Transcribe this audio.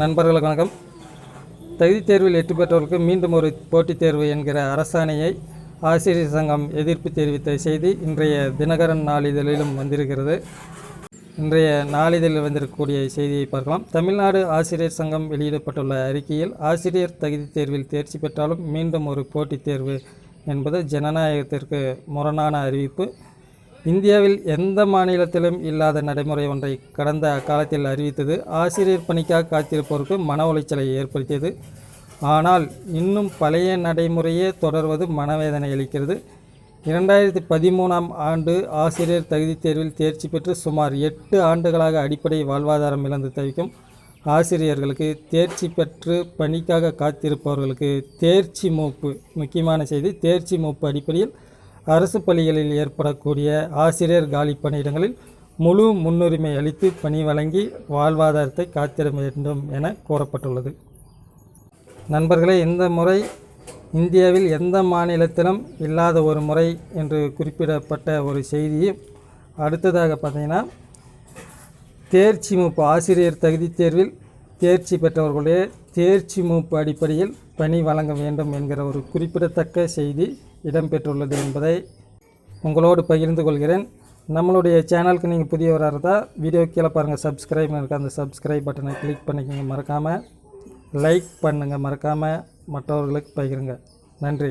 நண்பர்கள் வணக்கம். தகுதி தேர்வில் வெற்றி பெற்றவர்களுக்கு மீண்டும் ஒரு போட்டித் தேர்வு என்கிற அரசாணையை ஆசிரியர் சங்கம் எதிர்ப்பு தெரிவித்த செய்தி இன்றைய தினகரன் நாளிதழிலும் வந்திருக்கிறது. இன்றைய நாளிதழில் வந்திருக்கக்கூடிய செய்தியை பார்க்கலாம். தமிழ்நாடு ஆசிரியர் சங்கம் வெளியிடப்பட்டுள்ள அறிக்கையில் ஆசிரியர் தகுதி தேர்வில் தேர்ச்சி பெற்றாலும் மீண்டும் ஒரு போட்டித் தேர்வு என்பது ஜனநாயகத்திற்கு முரணான அறிவிப்பு. இந்தியாவில் எந்த மாநிலத்திலும் இல்லாத நடைமுறை ஒன்றை கடந்த காலத்தில் அறிவித்தது. ஆசிரியர் பணிக்காக காத்திருப்போருக்கு மன உளைச்சலை ஏற்படுத்தியது. ஆனால் இன்னும் பழைய நடைமுறையே தொடர்வது மனவேதனை அளிக்கிறது. இரண்டாயிரத்தி பதிமூணாம் ஆண்டு ஆசிரியர் தகுதித் தேர்வில் தேர்ச்சி பெற்று சுமார் எட்டு ஆண்டுகளாக அடிப்படை வாழ்வாதாரம் இழந்து தவிக்கும் ஆசிரியர்களுக்கு தேர்ச்சி பெற்று பணிக்காக காத்திருப்பவர்களுக்கு தேர்ச்சி மூப்பு முக்கியமான செய்தி தேர்ச்சி மூப்பு அடிப்படையில் அரசு பள்ளிகளில் ஏற்படக்கூடிய ஆசிரியர் காலி பணியிடங்களில் முழு முன்னுரிமை அளித்து பணி வழங்கி வாழ்வாதாரத்தை காத்திட வேண்டும் என கூறப்பட்டுள்ளது. நண்பர்களே இந்த முறை இந்தியாவில் எந்த மாநிலத்திலும் இல்லாத ஒரு முறை என்று குறிப்பிடப்பட்ட ஒரு செய்தியும் அடுத்ததாக பார்த்தீங்கன்னா தேர்ச்சி மூப்பு ஆசிரியர் தகுதித் தேர்வில் தேர்ச்சி பெற்றவர்களுடைய தேர்ச்சி மூப்பு அடிப்படையில் பணி வழங்க வேண்டும் என்கிற ஒரு குறிப்பிடத்தக்க செய்தி இடம்பெற்றுள்ளது என்பதை உங்களோடு பகிர்ந்து கொள்கிறேன். நம்மளுடைய சேனலுக்கு நீங்கள் புதியவராக இருந்தால் வீடியோ கீழே பாருங்கள் சப்ஸ்கிரைப் இருக்க. அந்த சப்ஸ்கிரைப் பட்டனை கிளிக் பண்ணிக்கோங்க. மறக்காமல் லைக் பண்ணுங்கள் மறக்காமல் மற்றவர்களுக்கு பகிருங்க. நன்றி.